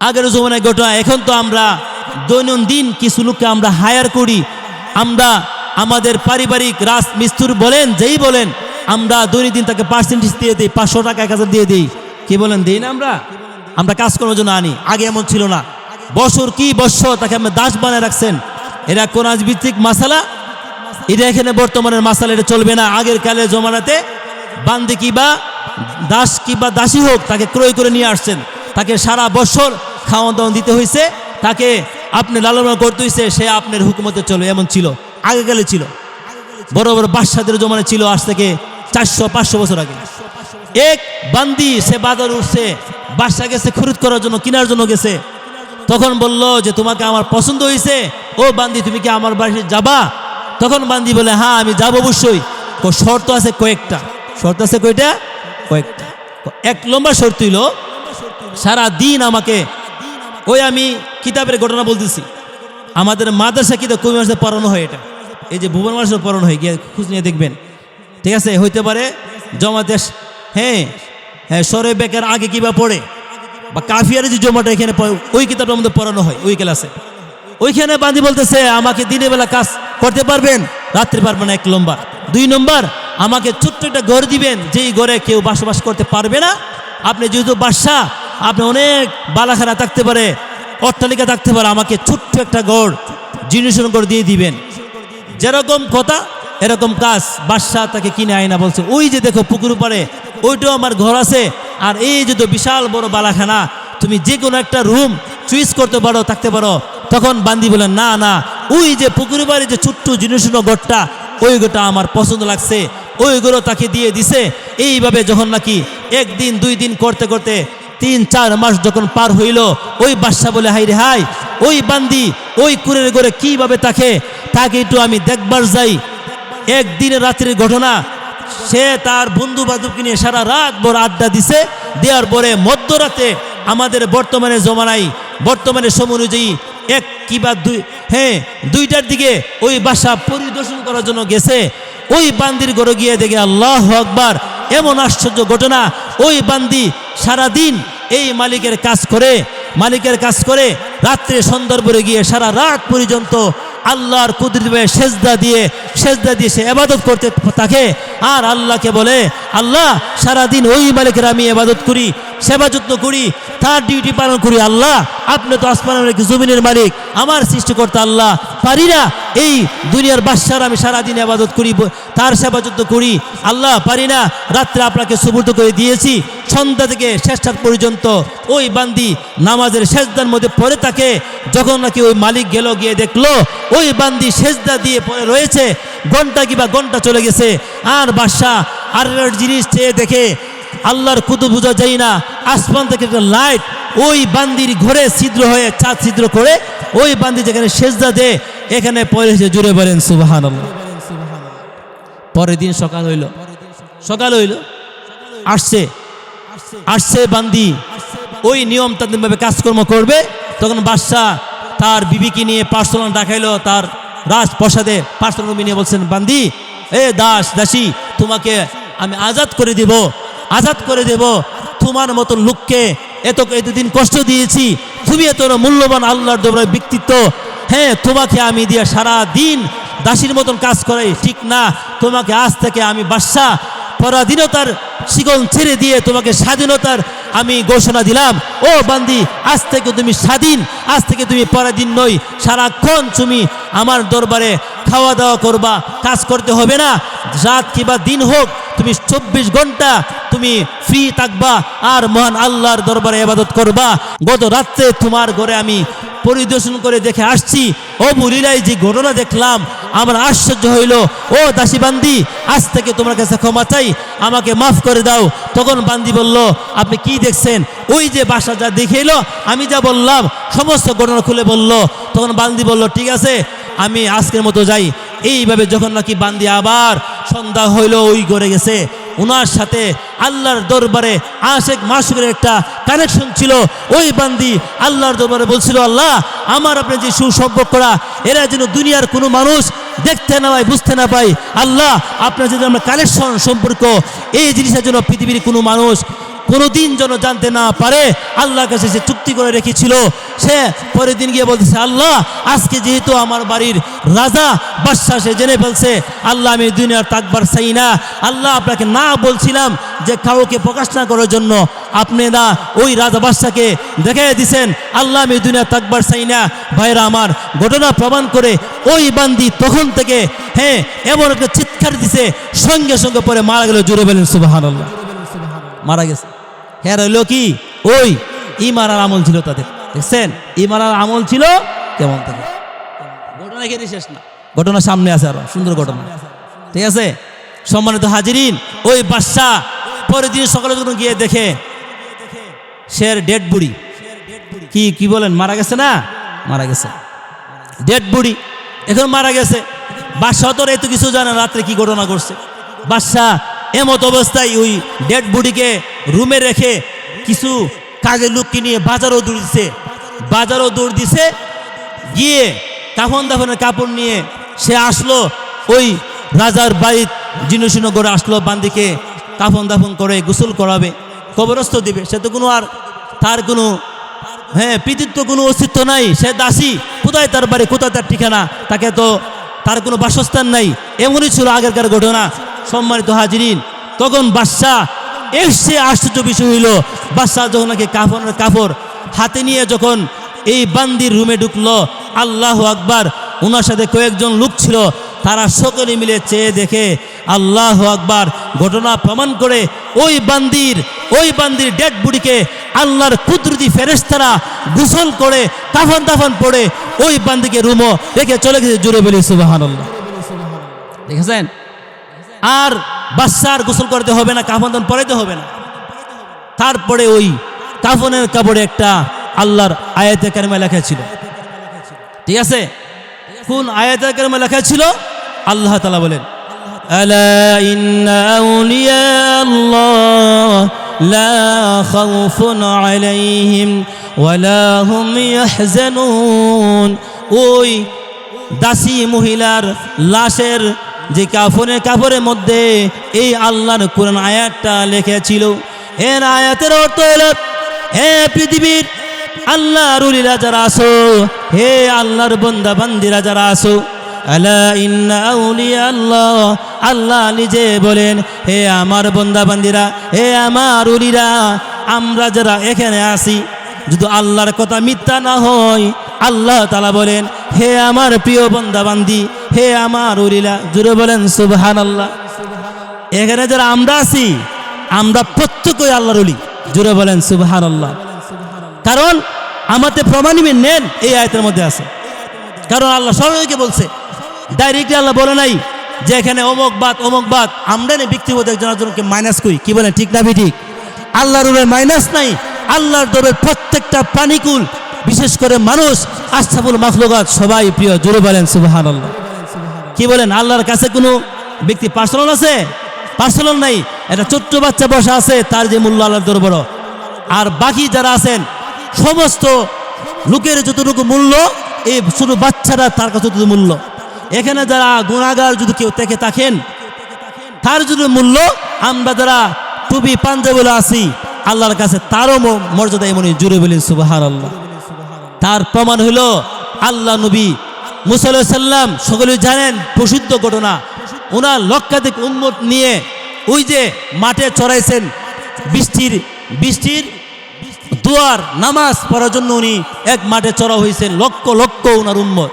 আগের জমানায় ঘটনা, এখন তো আমরা দৈনন্দিন কিছু লোককে আমরা হায়ার করি। আমরা আমাদের পারিবারিক রাজ মিস্ত্রি বলেন, যেই বলেন, আমরা দৈনন্দিন তাকে পার্সেন্টেজ দিয়ে দিই, পাঁচশো টাকা, এক হাজার দিয়ে দিই। কি বলেন, দিই না আমরা? আমরা কাজ করার জন্য আনি, আগে এমন ছিল না। বছর কি বৎসর তাকে আমরা দাস বানায় রাখছেন? এরা কোন ভিত্তিক মাসালা? এটা এখানে বর্তমানের মাসালা, এটা চলবে না। আগের কালের জমানাতে বান্দি কিবা দাস কিবা দাসী হোক, তাকে ক্রয় করে নিয়ে আসছেন। তাকে সারা বছর খাওয়া দাওয়া দিতে হয়েছে তাকে আপনি লালন করতে হয়েছে সে আপনার হুকুমতে চলে, এমন ছিল আগে গেলে ছিল। বড় বড় বাদশাদের জমানে ছিল আজ থেকে চারশো, পাঁচশো বছর আগে। এক বান্দি, সে বাজার উঠছে বাসা গেছে খরিদ করার জন্য, কেনার জন্য গেছে। তখন বলল যে, তোমাকে আমার পছন্দ হয়েছে ও বান্দি, তুমি কি আমার বাড়িতে যাবা? তখন বান্দি বলে হ্যাঁ আমি যাব অবশ্যই। শর্ত আছে কয়েকটা। শর্ত আছে কয়টা? কয়েকটা। এক লম্বা শর্ত হইল সারা দিন আমাকে, ওই আমি কিতাবের ঘটনা বলতেছি। আমাদের মাদ্রাসা কিতাব কবি মাসে পড়ানো হয় এটা? এই যে ভুবন মাসে পড়ানো হয়, গিয়ে খুঁজ নিয়ে দেখবেন। ঠিক আছে? হইতে পারে জমাতে হ্যাঁ হ্যাঁ সরে বেকার আগে কিবা পড়ে? বা কাফিয়ারে যে জমাটা এখানে ওই কিতাবটার মধ্যে পড়ানো হয়, ওই ক্লাসে। ওইখানে বান্দি বলতেছে, আমাকে দিনের বেলা কাজ করতে পারবেন? রাত্রে পারবেন এক নম্বর দুই নম্বর আমাকে ছোট্ট একটা ঘর দিবেন, যেই ঘরে কেউ বসবাস করতে পারবে না। আপনি যেহেতু বাসা আপনি অনেক বালাখানা থাকতে পারে, অট্টালিকা থাকতে পারে, আমাকে ছোট্ট একটা ঘর জিনিস করে দিয়ে দিবেন। যেরকম কথা, এরকম কাজ বাদশাহ তাকে কিনে আয় না, বলছে, ওই যে দেখো পুকুর পাড়ে, ওইটাও আমার ঘর আছে, আর এই যে তো বিশাল বড় বালাখানা, তুমি যে কোনো একটা রুম চুইস করতে পারো, থাকতে পারো। তখন বান্দি বলেন না না, ওই যে পুকুর বাড়ি যে ছোট্ট জিনিস ঘরটা ওই গোটা আমার পছন্দ লাগছে। ওই ঘরও তাকে দিয়ে দিছে। এইভাবে যখন নাকি একদিন, দুই দিন করতে করতে তিন, চার মাস যখন পার হইল, ওই বাদশা বলে হাই রে হাই ওই বান্দি, ওই কুরের ঘরে কীভাবে তাকে তাকে একটু আমি দেখবার যাই। একদিনের রাত্রির ঘটনা, সে তার বন্ধু বান্ধবকে নিয়ে সারা রাত ভর আড্ডা দিছে। দেওয়ার পরে মধ্যরাতে আমাদের বর্তমানে জমানাই বর্তমানে সময় অনুযায়ী এক কিবা দুই হ্যাঁ দুইটার দিকে ওই বাসা পরিদর্শন করার জন্য গেছে। ওই বান্দির ঘরে গিয়ে দেখে আল্লাহ আকবার, এমন আশ্চর্য ঘটনা। ওই বান্দি সারা দিন এই মালিকের কাজ করে, মালিকের কাজ করে রাত্রে সন্ধ্যার গিয়ে সারা রাত পর্যন্ত আল্লাহর কুদরতে সেজদা দিয়ে সেজদা দিয়ে সে এবাদত করতে থাকে। আর আল্লাহকে বলে, আল্লাহ, সারাদিন ওই মালিকের আমি এবাদত করি সেবা যত্ন করি তার ডিউটি পালন করি আল্লাহ। আপনি তো আসমানের মালিক, জমিনের মালিক আমার সৃষ্টিকর্তা আল্লাহ। পারি না এই দুনিয়ার বাদশার আমি সারাদিন আবাদত করি তার সেবা যত্ন করি। আল্লাহ পারি না রাত্রে আপনাকে সুবর্ত করে দিয়েছি সন্ধ্যা থেকে শেষটার পর্যন্ত ওই বান্দি নামাজের শেষদার মধ্যে পড়ে থাকে। যখন নাকি ওই মালিক গেল গিয়ে দেখল ওই বান্দি সেজদা দিয়ে পড়ে রয়েছে ঘণ্টা কিবা ঘণ্টা চলে গেছে। আর বাদশাহ আর জিনিস চেয়ে দেখে আল্লাহর কুতু বোঝা যায় না। আসমান থেকে একটা লাইট ওই বান্দির ঘরে ছিদ্র হয়ে চাঁদ ছিদ্র করে ওই বান্দি যেখানে সেজদা দে এখানে পরে পড়েছে জুড়ে বলেন সুবাহান পরের দিন সকাল হইল। সকাল হইল। আসছে। আসছে বান্দি। ওই নিয়ম তাদেরভাবে কাজকর্ম করবে। তখন বাদশাহ তার বিবিকে নিয়ে পার্সোনাল ডাকাইলো, তার রাজ প্রসাদে পার্সোনাল নিয়ে বলছেন, বান্দি, এ দাস, দাসী, তোমাকে আমি আজাদ করে দেব। আজাদ করে দেব। তোমার মতো লোককে এত এতদিন কষ্ট দিয়েছি, তুমি এত মূল্যবান আল্লাহর দরবারে ব্যক্তিত্ব। হ্যাঁ তোমাকে আমি দিয়ে সারা দিন দাসীর মতন কাজ করাই ঠিক না। তোমাকে আজ থেকে আমি বাদশাহ পরাধীনতার শিকল ছেড়ে দিয়ে তোমাকে স্বাধীনতার আমি ঘোষণা দিলাম। ও বান্দি, আজ থেকে তুমি স্বাধীন, আজ থেকে তুমি পরাধীন নই। সারাক্ষণ তুমি আমার দরবারে খাওয়া দাওয়া করবা, কাজ করতে হবে না। রাত কিবা দিন হোক, তুমি চব্বিশ ঘণ্টা তুমি ফ্রি থাকবা আর মহান আল্লাহর দরবারে ইবাদত করবা। গত রাত্রে তোমার ঘরে আমি পরিদর্শন করে দেখে আসছি। ও মুলিলাই যে ঘটনা দেখলাম, আমার আশ্চর্য হইল। ও দাসী বান্দি, আজ থেকে তোমার কাছে ক্ষমা চাই, আমাকে মাফ করে দাও। তখন বান্দি বলল, আপনি কি দেখছেন? ওই যে বাসা যা দেখে এলো, আমি যা বললাম, সমস্ত ঘটনা খুলে বলল। তখন বান্দি বলল, ঠিক আছে, আমি আজকের মতো যাই। এইভাবে যখন নাকি বান্দি আবার সন্ধ্যা হইল, ওই ঘরে গেছে। ওনার সাথে আল্লাহর দরবারে আশেক মাসুকের একটা কানেকশন ছিল। ওই বান্দি আল্লাহর দরবারে বলছিল, আল্লাহ, আমার আপনি যে সুসম্পর্করা এরা যেন দুনিয়ার কোনো মানুষ দেখতে না পায়, বুঝতে না পাই আল্লাহ, আপনার যদি আমরা কানেকশন সম্পর্ক, এই জিনিসের জন্য পৃথিবীর কোনো মানুষ কোনোদিন যেন জানতে না পারে, আল্লাহর কাছে সে চুক্তি করে রেখেছিল। সে পরের দিন গিয়ে বলতেছে, আল্লাহ, আজকে যেহেতু আমার বাড়ির রাজা বাদশাহ সে জেনে ফেলছে, আল্লাহ আমি দুনিয়ার তাকবার চাই না। আল্লাহ আপনাকে না বলছিলাম যে কাউকে প্রকাশ না করার জন্য। আপনি না ওই রাজা বাদশাকে দেখাই দিছেন আল্লাহ আমি দুনিয়ার তাকবার চাই না। ভাইরা আমার, ঘটনা প্রমাণ করে ওই বান্দি তখন থেকে হ্যাঁ এমন একটা চিৎকার দিছে, সঙ্গে সঙ্গে পরে মারা গেল জুড়ে বলেন আল্লাহ মারা গেছে। হ্যাঁ রইল কি? ওই ইমারার আমল ছিল তাদের। দেখছেন? ইমারার আমল ছিল কেমন থেকে ঘটনা এখানে শেষ না। ঘটনা সামনে আছে আরও, সুন্দর ঘটনা। ঠিক আছে? সম্মানিত হাজিরিন, ওই বাদশা পরের দিন সকালে যখন গিয়ে দেখে, শের ডেড বুড়ি। কি কি বলেন? মারা গেছে না? মারা গেছে। ডেড বুড়ি, এখন মারা গেছে। বাদশাহ তোর এত কিছু জানে রাত্রে কি ঘটনা করছে বাদশাহ এমত অবস্থায় ওই ডেড বুড়িকে রুমে রেখে কিছু কাজের লোককে নিয়ে বাজারও দৌড় দিছে। বাজারও দৌড় দিছে। গিয়ে কাফন দাফনের কাপড় নিয়ে সে আসলো। ওই রাজার বাড়ির করে আসলো, বান্দিকে কাফন দাফন করে গোসল করাবে, কবরস্থ দিবে। সে তো কোনো আর তার কোনো হ্যাঁ পৃথিত্ব কোনো অস্তিত্ব নাই। সে দাসী, কোথায় তার বাড়ি, কোথায় তার ঠিকানা? তাকে তো তার কোনো বাসস্থান নাই। এমনই ছিল আগেরকার ঘটনা। সম্মানিত হাজিরিন, তখন বাদশাহ এসে আশ্চর্য বিষয় হইল। বাদশাহ যখন নাকি কাফনের কাপড় হাতে নিয়ে যখন এই বান্দির রুমে ঢুকলো, আল্লাহ আকবার ওনার সাথে কয়েকজন লোক ছিল, তারা সকলে মিলে চেয়ে দেখে আল্লাহ আকবার ঘটনা প্রমাণ করে ওই বান্দির ওই বান্দির ডেড বুড়িকে আল্লাহর কুদরতি ফেরেস্তারা গোসল করে কাফন দাফন পড়ে ওই বান্দিকে রুমো রেখে চলে গেছে জুড়ে বলি সুবাহান দেখেছেন? আর বাচ্চার গোসল করতে হবে না কাফন পরাইতে হবে না। তারপরে ওই কাফনের কাপড়ে একটা আল্লাহর আয়াতে কারিমা লেখা ছিল। ঠিক আছে? কোন আয়াতে কারিমা লেখা ছিল? আল্লাহ তালা বলেন ওই দাসী মহিলার লাশের যে কাফনের কাপড়ের মধ্যে এই আল্লাহর কোরআন আয়াতটা লেখেছিল। এর আয়াতের অর্থ হলো, হে পৃথিবীর আল্লাহ রুলিরা যারা আসো হে আল্লাহর বন্দা বান্দিরা যারা আসো আল্লাহ আল্লাহ নিজে বলেন, হে আমার বন্দা বান্দিরা হে আমার উলিরা আমরা যারা এখানে আসি যদি আল্লাহর কথা মিথ্যা না হয়, আল্লাহ তালা বলেন, হে আমার প্রিয় বন্দা বান্দি হে আমার উলিলা, জুড়ে বলেন সুবহান আল্লাহ এখানে যারা আমরা আছি, আমরা প্রত্যেকই আল্লাহর উলি, জুড়ে বলেন সুবহান আল্লাহ কারণ আমাদের প্রমাণিমে নেন এই আয়তের মধ্যে আছে। কারণ আল্লাহ সবাইকে বলছে ডাইরেক্টলি আল্লাহ বলে নাই যে এখানে অমুক বাদ অমুক বাদ, আমরা না ব্যক্তিগত একজন একজনকে মাইনাস করি। কি বলেন, ঠিক না ঠিক? আল্লাহর উপরে মাইনাস নাই, আল্লাহর দরের প্রত্যেকটা প্রাণীকুল, বিশেষ করে মানুষ আস্থাফুল মাখলুকাত, সবাই প্রিয় জোরে বলেন সুবাহান আল্লাহ কি বলেন, আল্লাহর কাছে কোনো ব্যক্তি পার্সোনাল আছে? পার্সোনাল নাই। একটা ছোট্ট বাচ্চা বসা আছে, তার যে মূল্য আল্লাহর দর বড় আর বাকি যারা আছেন, সমস্ত লোকের যতটুকু মূল্য, এই শুধু বাচ্চারা তার কাছে ততটুকু মূল্য। এখানে যারা গুণাগার যদি কেউ দেখে থাকেন, তার যদি মূল্য, আমরা যারা টুপি পাঞ্জাবলে আছি, আল্লাহর কাছে তারও মর্যাদা এমনই জুড়ে বলেন সুবাহার আল্লাহ তার প্রমাণ হলো, আল্লাহ নবী মুসাল্লাহ সাল্লাম সকলে জানেন প্রসিদ্ধ ঘটনা। ওনার লক্ষাধিক উন্মত নিয়ে ওই যে মাঠে চড়াইছেন বৃষ্টির বৃষ্টির দুয়ার নামাজ পড়ার জন্য উনি এক মাঠে চড়া হয়েছেন লক্ষ লক্ষ ওনার উন্মত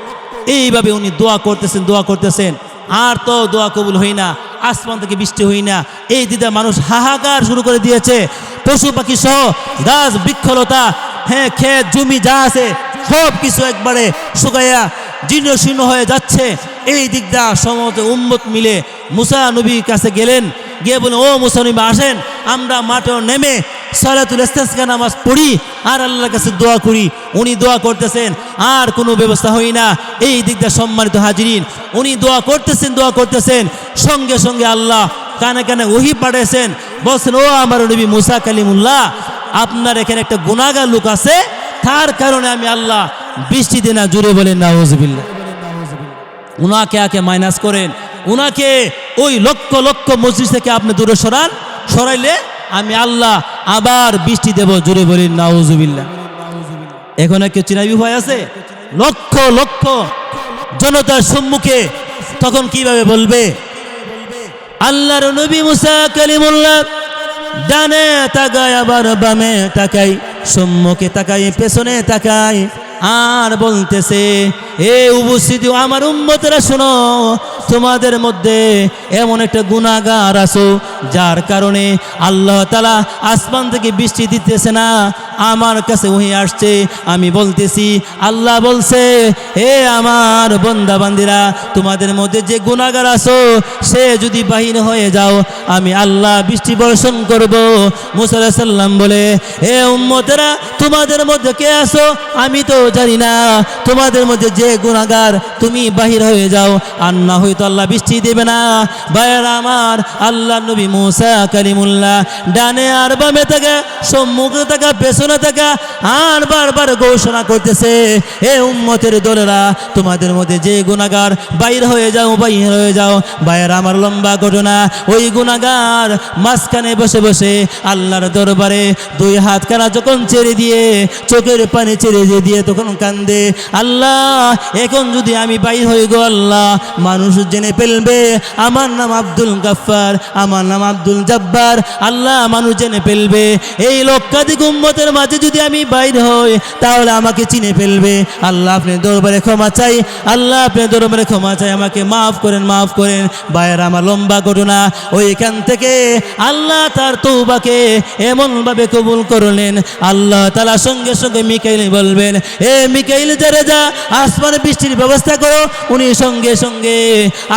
এইভাবে উনি দোয়া করতেছেন দোয়া করতেছেন। আর তো দোয়া কবুল হই না, আসমান থেকে বৃষ্টি হই না। এই দিদা মানুষ হাহাকার শুরু করে দিয়েছে। পশু পাখি সহ গাছ বৃক্ষলতা হ্যাঁ ক্ষেত, জমি যা আছে সব কিছু একবারে শুকাইয়া জীর্ণ শীর্ণ হয়ে যাচ্ছে। এই দিকটা সমস্ত উম্মত মিলে মুসা নবীর কাছে গেলেন। গিয়ে বলেন ও মুসা নবী, আসেন। আমরা মাঠে নেমে সালাতুল ইস্তেসকা নামাজ পড়ি আর আল্লাহর কাছে দোয়া করি। উনি দোয়া করতেছেন, আর কোনো ব্যবস্থা হই না। এই দিকটা সম্মানিত হাজিরিন, উনি দোয়া করতেছেন দোয়া করতেছেন। সঙ্গে সঙ্গে আল্লাহ কানে কানে ওহি পাঠাইছেন। বলছেন, ও আমার নবী মুসা কালিমুল্লাহ, আপনার এখানে একটা গুণাগার লোক আছে। তার কারণে আমি আল্লাহ বৃষ্টি দিনা জুড়ে বলেন নাউজবিল্লা উনাকে আকে মাইনাস করেন। উনাকে ওই লক্ষ লক্ষ মসজিদ থেকে আপনি দূরে সরান, সরাইলে আমি আল্লাহ আবার বৃষ্টি দেব, জুড়ে বলি নাউজুবিল্লাহ এখন কেউ চিনাবি ভয় আছে? লক্ষ লক্ষ জনতার সম্মুখে তখন কীভাবে বলবে? আল্লাহর নবী মুসা কালিমুল্লাহ ডানে তাকায়, আবার বামে তাকাই সম্মুখে তাকাই পেছনে তাকাই আর বলতেছে এ উপস্থিতি আমার উম্মতেরা শোনো তোমাদের মধ্যে এমন একটা গুণাগার আছো যার কারণে আল্লাহ তালা আসমান থেকে বৃষ্টি দিতেছে না, আমার কাছে ওহি আসছে, আমি বলতেছি, আল্লাহ বলছে, হে আমার বন্দা বান্দিরা তোমাদের মধ্যে যে গুণাগার আছো, সে যদি বাহির হয়ে যাও, আমি আল্লাহ বৃষ্টি বর্ষণ করব। মুসাল্লাহ সাল্লাম বলে, হে উম্মতেরা, তোমাদের মধ্যে কে আসো আমি তো জানি না। তোমাদের মধ্যে যে গুণাগার তুমি বাহির হয়ে যাও, আর না হয়তো আল্লাহ বৃষ্টি দেবে না। ভাইয়ের আমার, আল্লাহ নবী মুসা কালিমুল্লাহ, ডানে আর বামে থাকা সম্মুখে থাকা পেছনে থাকা আর বারবার ঘোষণা করতেছে হে উম্মতের দলেরা, তোমাদের মধ্যে যে গুণাগার বাইর হয়ে যাও, বাইর হয়ে যাও, ভাইয়ের আমার লম্বা ঘটনা। ওই গুণাগার মাঝখানে বসে বসে আল্লাহর দরবারে দুই হাত কানা যখন ছেড়ে দিয়ে, চোখের পানি ছেড়ে দিয়ে তখন কান্দে, আল্লাহ, এখন যদি আমি বাইর হয়ে গো আল্লাহ, মানুষ জেনে ফেলবে, আমার নাম আব্দুল গাফার আমার নাম আব্দুল জব্বার, আল্লাহ মানুষ জেনে ফেলবে। এই লক্ষাধিক উম্মতের মাঝে যদি আমি বাইর হই, তাহলে আমাকে চিনে ফেলবে। আল্লাহ আপনি দরবারে ক্ষমা চাই, আল্লাহ আপনি দরবারে ক্ষমা চাই, আমাকে মাফ করেন মাফ করেন। বাইর আমার লম্বা ঘটনা, ওইখান থেকে আল্লাহ তার তৌবাকে এমনভাবে কবুল করলেন। আল্লাহ তালা সঙ্গে সঙ্গে মিকাইল বলবেন, এ মিকাইল যারা যা আসমানে বৃষ্টির ব্যবস্থা করো। উনি সঙ্গে সঙ্গে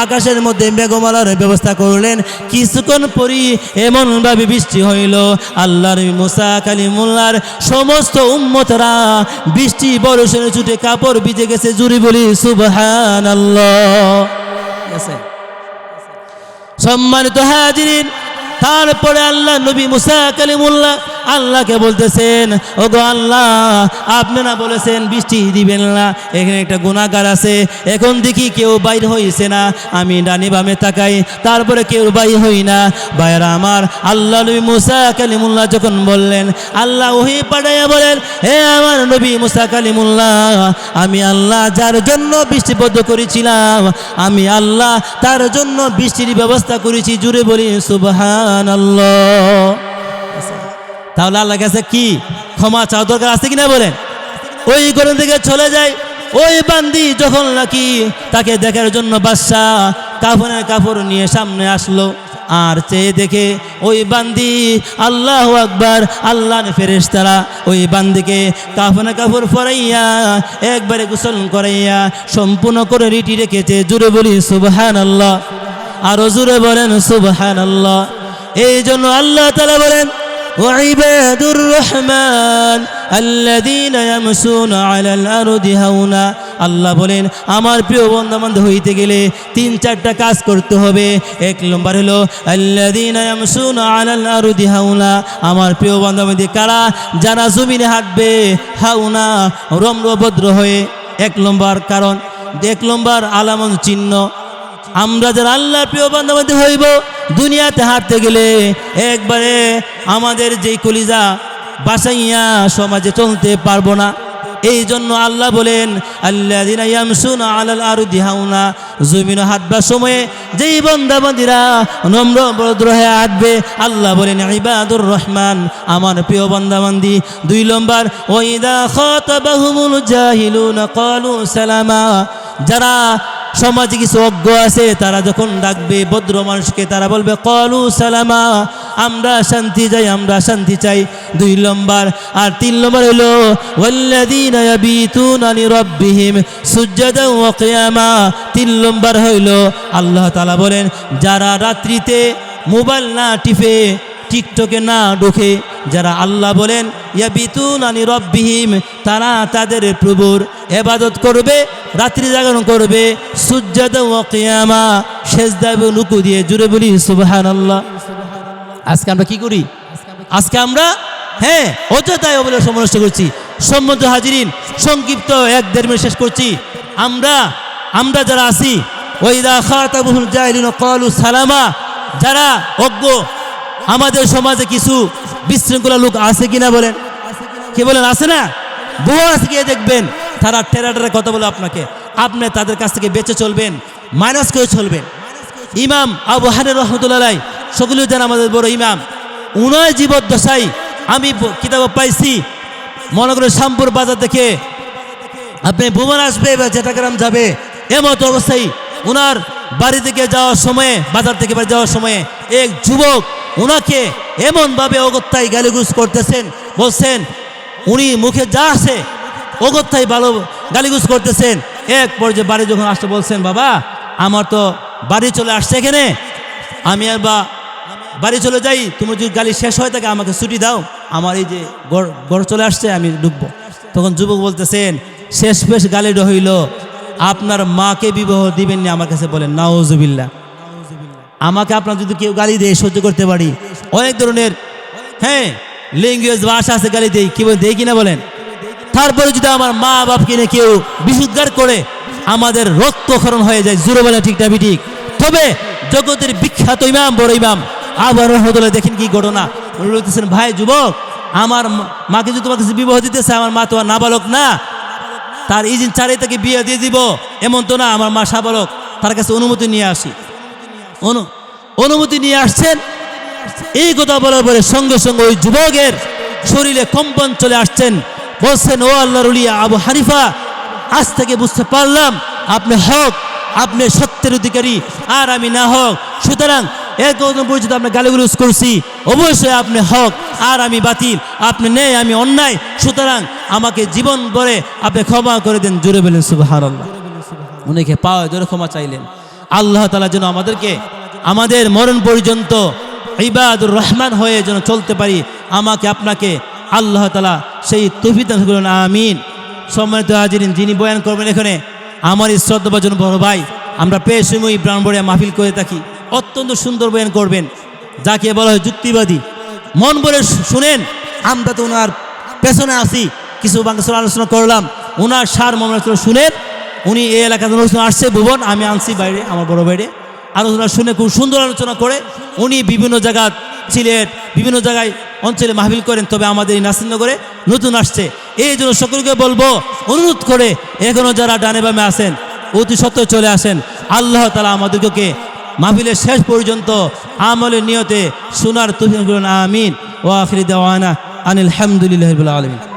আকাশের মধ্যে মেঘমালার ব্যবস্থা করলেন। কিছুক্ষণ পরই এমনভাবে বৃষ্টি হইল। আল্লাহর মুসা কালিমুল্লার সমস্ত উম্মতরা বৃষ্টি বরষণে ছুটে কাপড় ভিজে গেছে জুড়ি বলি সুবহান সম্মানিত হাজির তারপরে আল্লাহ নবী মুসা কালিমুল্লাহ আল্লাহকে বলতেছেন ও গো আল্লাহ আপনারা বলেছেন বৃষ্টি দিবেন না। এখানে একটা গুণাগার আছে। এখন দেখি কেউ বাইর হইছে না। আমি ডানি বামে তাকাই, তারপরে কেউ বাইর হই না। বাইরা আমার, আল্লাহ নবী মুসা কালিমুল্লাহ যখন বললেন, আল্লাহ ওহি পাঠাইয়া বলেন, হে আমার নবী মুসা কালিমুল্লাহ, আমি আল্লাহ যার জন্য বৃষ্টিবদ্ধ করেছিলাম, আমি আল্লাহ তার জন্য বৃষ্টির ব্যবস্থা করেছি। জুড়ে বলি সুবহান আল্লাহ তাহলে আল্লাহ কাছে কি ক্ষমা চাওয়া দরকার আছে কিনা বলেন? ওই ঘরের দিকে চলে যায়, ওই বান্দি যখন নাকি তাকে দেখার জন্য বাদশাহ কাফনের কাপড় নিয়ে সামনে আসলো, আর চেয়ে দেখে ওই বান্দি আল্লাহ আকবার আল্লাহ ফেরেশতারা ওই বান্দিকে কাফনে কাপড় পরাইয়া একবারে গোসল করাইয়া সম্পূর্ণ করে রিটি রেখেছে জুড়ে বলি সুবহান আল্লাহ আরও জুড়ে বলেন সুবহান আল্লাহ এই জন্য আল্লাহ তালা বলেন وعباد الرحمن الذين يمشون على الأرض هونا আল্লাহ বলেন আমার প্রিয় বন্ধু হইতে গেলে তিন চারটা কাজ করতে হবে এক নম্বর হলো আল্লাযীনা ইয়ামশুনা আলাল আরদি হাওনা আমার প্রিয় বন্ধু কারা যারা জমিনে হাঁটবে হাওনা রম্রভদ্র হয়ে এক নম্বর কারণ এক নম্বর আলামন চিহ্ন আমরা যারা আল্লাহর প্রিয় বান্ধবান্ধব হইব দুনিয়াতে হাঁটতে গেলে একবারে আমাদের যেই কলিজা বাসাইয়া সমাজে চলতে পারব না। এই জন্য আল্লাহ বলেন আল্লাহ আলাল আরু দিহাউনা জমিন হাঁটবার সময়ে যেই বন্দাবান্দিরা নম্র ভদ্র হয়ে হাঁটবে, আল্লাহ বলেন, ইবাদুর রহমান, আমার প্রিয় বন্দাবান্দি। দুই নম্বর ওইদা খতাবাহুমুল জাহিলুনা ক্বালু সালামা। যারা সমাজে কিছু অজ্ঞ আছে, তারা যখন ডাকবে, ভদ্র মানুষকে তারা বলবে, কলু সালামা, আমরা শান্তি চাই, আমরা শান্তি চাই। দুই নম্বর, আর তিন নম্বর সুজদান ওয়া কিয়ামা। তিন নম্বর হইল, আল্লাহ তালা বলেন, যারা রাত্রিতে মোবাইল না টিপে, টিকটকে না ঢুকে, যারা আল্লাহ বলেন, ইয়াবিতুন আনি রব্বিহিম তারা তাদের প্রভুর এবাদত করবে রাত্রি জাগরণ করবে সূর্যাদ ও কিয়ামা, সেজদা লুকু দিয়ে জুড়ে বলি, সুবহানাল্লাহ। আজকে আমরা কি করি? আজকে আমরা হ্যাঁ অযথায় অবলে সমালোচনা করছি। সম্মত হাজিরিন, সংক্ষিপ্ত এক দেড় মিনিট শেষ করছি। আমরা আমরা যারা আছি ওইদা খাতাবুল জাহিলিন কলু সালামা, যারা অজ্ঞ, আমাদের সমাজে কিছু বিশৃঙ্খলা লোক আছে কিনা বলেন? কে বলেন, আছে না? বহু আজকে দেখবেন? তারা টেরা টেরা কথা বলে আপনাকে। আপনি তাদের কাছ থেকে বেঁচে চলবেন মাইনাস করে চলবেন। ইমাম আবু হানের রহমতুল্লাহ সকলে যেন আমাদের বড় ইমাম। উনয় জীবদ্দশাই আমি কিতাব পাইছি, মনে করে শ্যামপুর বাজার থেকে। আপনি ভুবন আসবে বা জেটাগ্রাম যাবে। এমত অবস্থায় ওনার বাড়ি থেকে যাওয়ার সময়ে, বাজার থেকে বাড়ি যাওয়ার সময়ে এক যুবক ওনাকে এমনভাবে অগত্যায় গালিগুজ করতেছেন, বলছেন, উনি মুখে যা আসে অগত্যায় ভালো গালিগুজ করতেছেন। এক পর্যায়ে বাড়ি যখন আসতে বলছেন, বাবা, আমার তো বাড়ি চলে আসছে এখানে। আমি আর বা বাড়ি চলে যাই, তুমি যদি গালি শেষ হয় থাকে আমাকে ছুটি দাও। আমার এই যে গড় চলে আসছে, আমি ডুববো তখন যুবক বলতেছেন, শেষ পেশ গালিটা হইল আপনার মাকে বিবাহ দিবেন না আমার কাছে বলেন নাওজুবিল্লা আমাকে আপনার যদি কেউ গালি দেয়, সহ্য করতে পারি। অনেক ধরনের হ্যাঁ ল্যাঙ্গুয়েজ ভাষা আছে গালি দেই। কি বলে দেই কিনা বলেন? তারপরে যদি আমার মা বাপকে নিয়ে কেউ বিশুদ্ধার করে, আমাদের রক্তক্ষরণ হয়ে যায়। জুড়ে বলে ঠিকটা ঠিক তবে জগতের বিখ্যাত ইমাম, বড় ইমাম আবার রহমতুল্লাহ, দেখেন কি ঘটনা। বলতেছেন, ভাই, যুবক, আমার মাকে যদি তোমার কাছে বিবাহ দিতেছে, আমার মা তো আর নাবালক না। তার ইজিন চারে তাকে বিয়ে দিয়ে দিব, এমন তো না, আমার মা সাবালক। তার কাছে অনুমতি নিয়ে আসি। অনু, অনুমতি নিয়ে আসছেন। এই কথা বলার পরে সঙ্গে সঙ্গে ওই যুবকের শরীরে কম্পন চলে আসছেন। বলছেন, ও আল্লাহর উলিয়া আবু হানিফা, আজ থেকে বুঝতে পারলাম আপনি হক, আপনি সত্যের অধিকারী, আর আমি না হক। সুতরাং এক পর্যন্ত আপনি গালিগুলোজ করছি, অবশ্যই আপনি হক, আর আমি বাতিল, আপনি নেই, আমি অন্যায়। সুতরাং আমাকে জীবন ভরে আপনি ক্ষমা করে দেন জুড়ে বলেন সুবাহার আল্লাহ উনিকে পাওয়া জোরে ক্ষমা চাইলেন। আল্লাহ তালা যেন আমাদেরকে, আমাদের মরণ পর্যন্ত ইবাদুর রহমান হয়ে যেন চলতে পারি, আমাকে আপনাকে আল্লাহ তালা সেই তফিত করুন, আমিন। সম্মানিত হাজিরিন, যিনি বয়ান করবেন এখানে, আমার এই শ্রদ্ধাভাজন বড় ভাই, আমরা পেয়ে সময় ব্রাহ্মণিয়া মাহফিল করে থাকি। অত্যন্ত সুন্দর বয়ান করবেন, যাকে বলা হয় যুক্তিবাদী। মন বলে শুনেন, আমরা তো ওনার পেছনে আসি কিছু বাংলা আলোচনা করলাম, ওনার সার মমলা শুনেন, উনি এই এলাকাতে আলোচনা আসছে, ভুবন, আমি আনছি বাইরে, আমার বড় বাইরে আলোচনা শুনে খুব সুন্দর আলোচনা করে, উনি বিভিন্ন জায়গা সিলেট বিভিন্ন জায়গায় অঞ্চলে মাহবিল করেন, তবে আমাদের এই নাসিরনগরে নতুন আসছে। এই জন্য সকলকে বলব, অনুরোধ করে এখনও যারা ডানে বামে আসেন অতি সত্য চলে আসেন। আল্লাহ তালা আমাদেরকে মাহফিলের শেষ পর্যন্ত আমলের নিয়তে সোনার তুফিন আমিন। ও আখরি আনিল হামদুলিল্লাহ আলমিন।